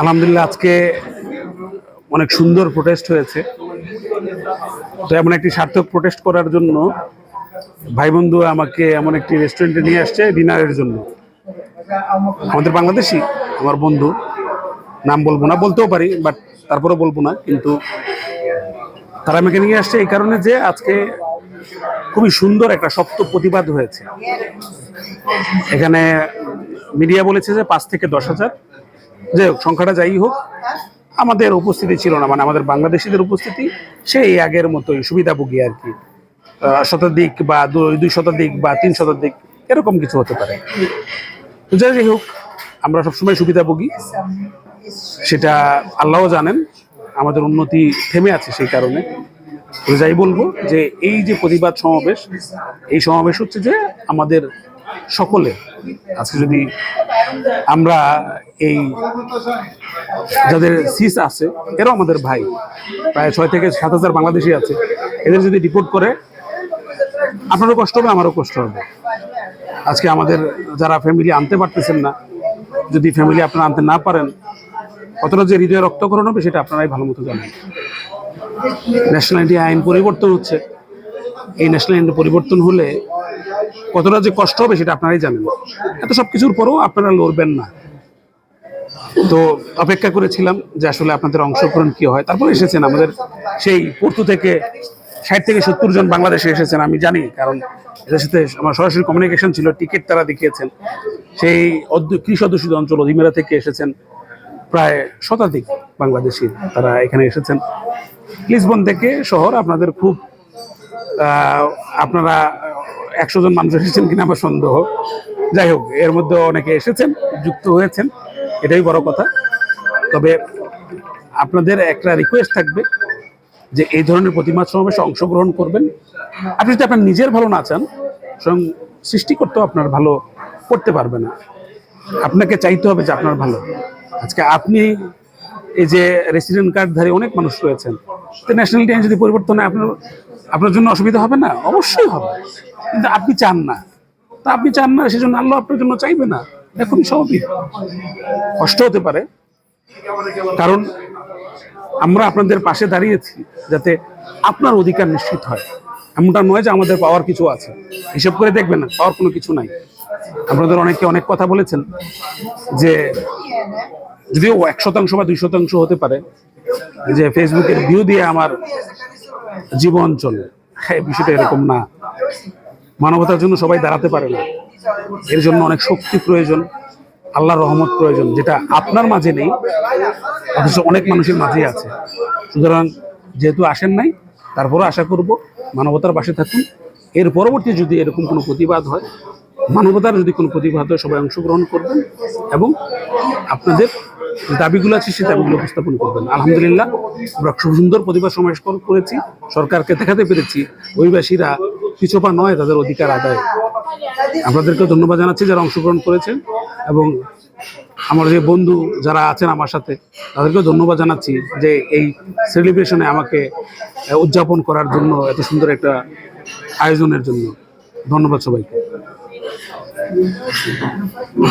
আলহামদুলিল্লাহ, আজকে অনেক সুন্দর প্রোটেস্ট হয়েছে। তো এমন একটি সার্থক প্রোটেস্ট করার জন্য ভাই বন্ধু আমাকে এমন একটি রেস্টুরেন্টে নিয়ে আসছে ডিনারের জন্য। আমাদের বাংলাদেশি, আমার বন্ধু, নাম বলব না, বলতেও পারি বাট তারপরে বলব না, কিন্তু তারা আমাকে নিয়ে আসছে এই কারণে যে আজকে খুবই সুন্দর একটা শক্ত প্রতিবাদ হয়েছে। এখানে মিডিয়া বলেছে যে পাঁচ থেকে দশ হাজার। যে হোক, সংখ্যাটা যাই হোক আমাদের উপস্থিতি ছিল না মানে আমাদের বাংলাদেশিদের উপস্থিতি সেই আগের মতোই সুবিধাভোগী আর কি। শতাধিক বা দুই শতাধিক বা তিন শতাধিক এরকম কিছু হতে পারে। যাই যাই হোক আমরা সবসময় সুবিধাভোগী। সেটা আল্লাহও জানেন আমাদের উন্নতি থেমে আছে সেই কারণে। যাই বলব যে এই যে প্রতিবাদ সমাবেশ এই সমাবেশ হচ্ছে যে আমাদের সকলে, আজকে যদি আমরা এই যাদের সিস আছে, এরাও আমাদের ভাই, প্রায় ছয় থেকে সাত হাজার বাংলাদেশি আছে, এদের যদি রিপোর্ট করে, আপনারও কষ্ট হবে, আমারও কষ্ট হবে। আজকে আমাদের যারা ফ্যামিলি আনতে পারতেছেন না, যদি ফ্যামিলি আপনারা আনতে না পারেন, কতটা যে হৃদয়ে রক্তকরণ হবে সেটা আপনারাই ভালো মতো জানেন। ন্যাশনালিটি আইন পরিবর্তন হচ্ছে। এই ন্যাশনাল আইন পরিবর্তন হলে কতটা যে কষ্ট হবে সেটা আপনারাই জানেন। এত সব কিছুর পরেও আপনারা লড়বেন না। তো অপেক্ষা করেছিলাম যে আসলে আপনাদের অংশগ্রহণ কি হয়। তারপরে এসেছেন আমাদের সেই পর্তু থেকে ষাট থেকে সত্তর জন বাংলাদেশে এসেছেন, আমি জানি, কারণ এদের সাথে আমার সরাসরি কমিউনিকেশন ছিল টিকিট তারা দেখিয়েছেন। সেই কৃষি অধ্যুষিত অঞ্চল, অধিমেরা থেকে এসেছেন প্রায় শতাধিক বাংলাদেশি তারা এখানে এসেছেন। লিসবন থেকে শহর আপনাদের খুব আপনারা একশো জন মানুষ এসেছেন কিনা আমার সন্দেহ। যাই হোক, এর মধ্যে অনেকে এসেছেন, যুক্ত হয়েছেন, এটাই বড় কথা। তবে আপনাদের একটা রিকোয়েস্ট থাকবে যে এই ধরনের প্রতিমা সমাবেশে অংশগ্রহণ করবেন। আপনি যদি আপনার নিজের ভালো না চান, স্বয়ং সৃষ্টিকর্তাও আপনার ভালো করতে পারবে না। আপনাকে চাইতে হবে যে আপনার ভালো। আজকে আপনি এই যে রেসিডেন্ট কার্ডধারী অনেক মানুষ রয়েছেন, তো ন্যাশনালিটি আইন যদি পরিবর্তন হয়, আপনার আপনার জন্য অসুবিধা হবে না? অবশ্যই হবে। কিন্তু আপনি চান না। তা আপনি চান না, সেজন্য আল্লাহ আপনার জন্য চাইবে না। এখন স্বাভাবিক। কষ্ট হতে পারে। কারণ আমরা আপনাদের পাশে দাঁড়িয়েছি যাতে আপনার অধিকার নিশ্চিত হয়। এমনটা নয় যে আমাদের পাওয়ার কিছু আছে। হিসেব করে দেখবেন না, পাওয়ার কোনো কিছু নাই। আপনাদের অনেকে অনেক কথা বলেছেন যে যদিও এক শতাংশ বা দুই শতাংশ হতে পারে যে ফেসবুকের ভিউ দিয়ে আমার জীবন চলে। হ্যাঁ বিষয়টা এরকম না। মানবতার জন্য সবাই দাঁড়াতে পারে না। এর জন্য অনেক শক্তি প্রয়োজন, আল্লাহর রহমত প্রয়োজন, যেটা আপনার মাঝে নেই, অথচ অনেক মানুষের মাঝেই আছে। সুতরাং যেহেতু আসেন নাই, তারপরও আশা করব মানবতার পাশে থাকুন। এর পরবর্তী যদি এরকম কোনো প্রতিবাদ হয়, মানবতার যদি কোনো প্রতিবাদ হয়, সবাই অংশগ্রহণ করবেন এবং আপনাদের দাবিগুলো আছে, সেই দাবিগুলো উপস্থাপন করবেন। আলহামদুলিল্লাহ, আমরা খুব সুন্দর প্রতিবাদ সমাবেশ কর- করেছি, সরকারকে দেখাতে পেরেছি। অভিবাসীরা পিছপা নয়, তাদের অধিকার আদায়। আপনাদেরকে ধন্যবাদ জানাচ্ছি যারা অংশগ্রহণ করেছেন এবং আমার যে বন্ধু যারা আছেন আমার সাথে, তাদেরকেও ধন্যবাদ জানাচ্ছি যে এই সেলিব্রেশনে আমাকে উদযাপন করার জন্য এত সুন্দর একটা আয়োজনের জন্য। ধন্যবাদ সবাইকে।